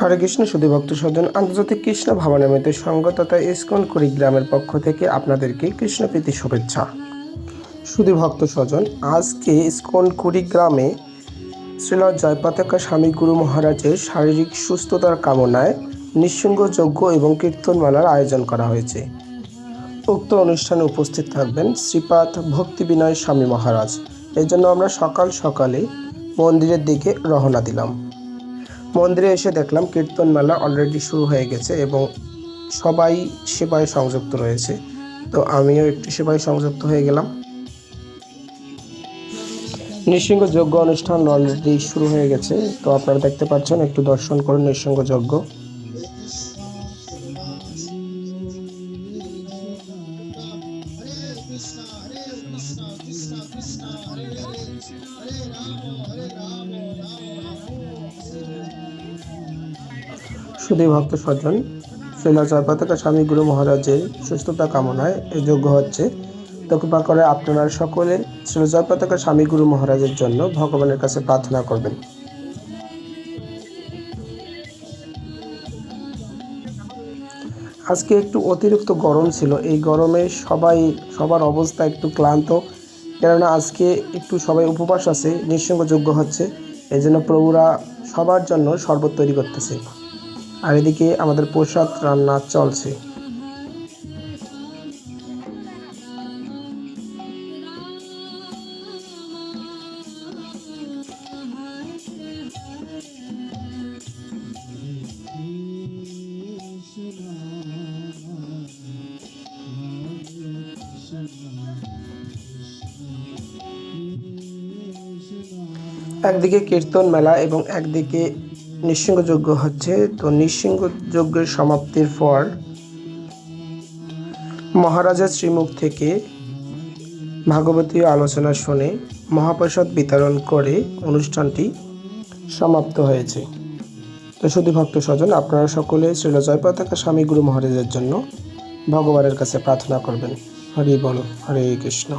হরে কৃষ্ণ সুধী ভক্ত স্বজন, আন্তর্জাতিক কৃষ্ণ ভাবনামিত সংঘ তথা ইস্কন কুড়িগ্রামের পক্ষ থেকে আপনাদেরকে কৃষ্ণপ্রীতি শুভেচ্ছা। সুধী ভক্ত স্বজন, আজকে ইস্কন কুড়িগ্রামে শ্রীল জয়পতাকা স্বামী গুরু মহারাজের শারীরিক সুস্থতার কামনায় নিঃসঙ্গ যজ্ঞ এবং কীর্তনমালার আয়োজন করা হয়েছে। উক্ত অনুষ্ঠানে উপস্থিত থাকবেন শ্রীপাদ ভক্তি বিনয় স্বামী মহারাজ। এই জন্য আমরা সকাল সকালে মন্দিরের দিকে রওনা দিলাম। মন্দিরে এসে দেখলাম কীর্তন মেলা অলরেডি শুরু হয়ে গেছে এবং সবাই সেবায় সংযুক্ত রয়েছে। তো আমিও একটু সেবায় সংযুক্ত হয়ে গেলাম। নৃসিংহ যজ্ঞ অনুষ্ঠান অলরেডি শুরু হয়ে গেছে। তো আপনারা দেখতে পাচ্ছেন, একটু দর্শন করুন নৃসিংহ যজ্ঞ সুধী ভক্ত স্বজন শ্রীলা জয়পতাকা স্বামী গুরু মহারাজের সুস্থতা কামনায় এই যজ্ঞ হচ্ছে। কৃপা করে আপনারা সকলে শ্রীলা জয়পতাকা স্বামী গুরু মহারাজের জন্য ভগবানের কাছে প্রার্থনা করবেন। আজকে একটু অতিরিক্ত গরম ছিল, এই গরমে সবাই, সবার অবস্থা একটু ক্লান্ত, কেননা আজকে একটু সবাই উপবাস আছে, নিঃসঙ্গযোগ্য হচ্ছে এই জন্য প্রভুরা সবার জন্য শরবত তৈরি করতেছে। আর এদিকে আমাদের প্রসাদ রান্না চলছে। একদিকে কীর্তন মেলা এবং একদিকে নৃসিংহ যজ্ঞ হচ্ছে। তো নৃসিংহ যজ্ঞের সমাপ্তির পর মহারাজা শ্রীমুখ থেকে ভাগবতীয় আলোচনা শুনে মহাপ্রসাদ বিতরণ করে অনুষ্ঠানটি সমাপ্ত হয়েছে। তো শুধু ভক্ত স্বজন আপনারা সকলে শ্রীল জয়পতাকা স্বামী গুরু মহারাজের জন্য ভগবানের কাছে প্রার্থনা করবেন। হরি বল, হরে কৃষ্ণ।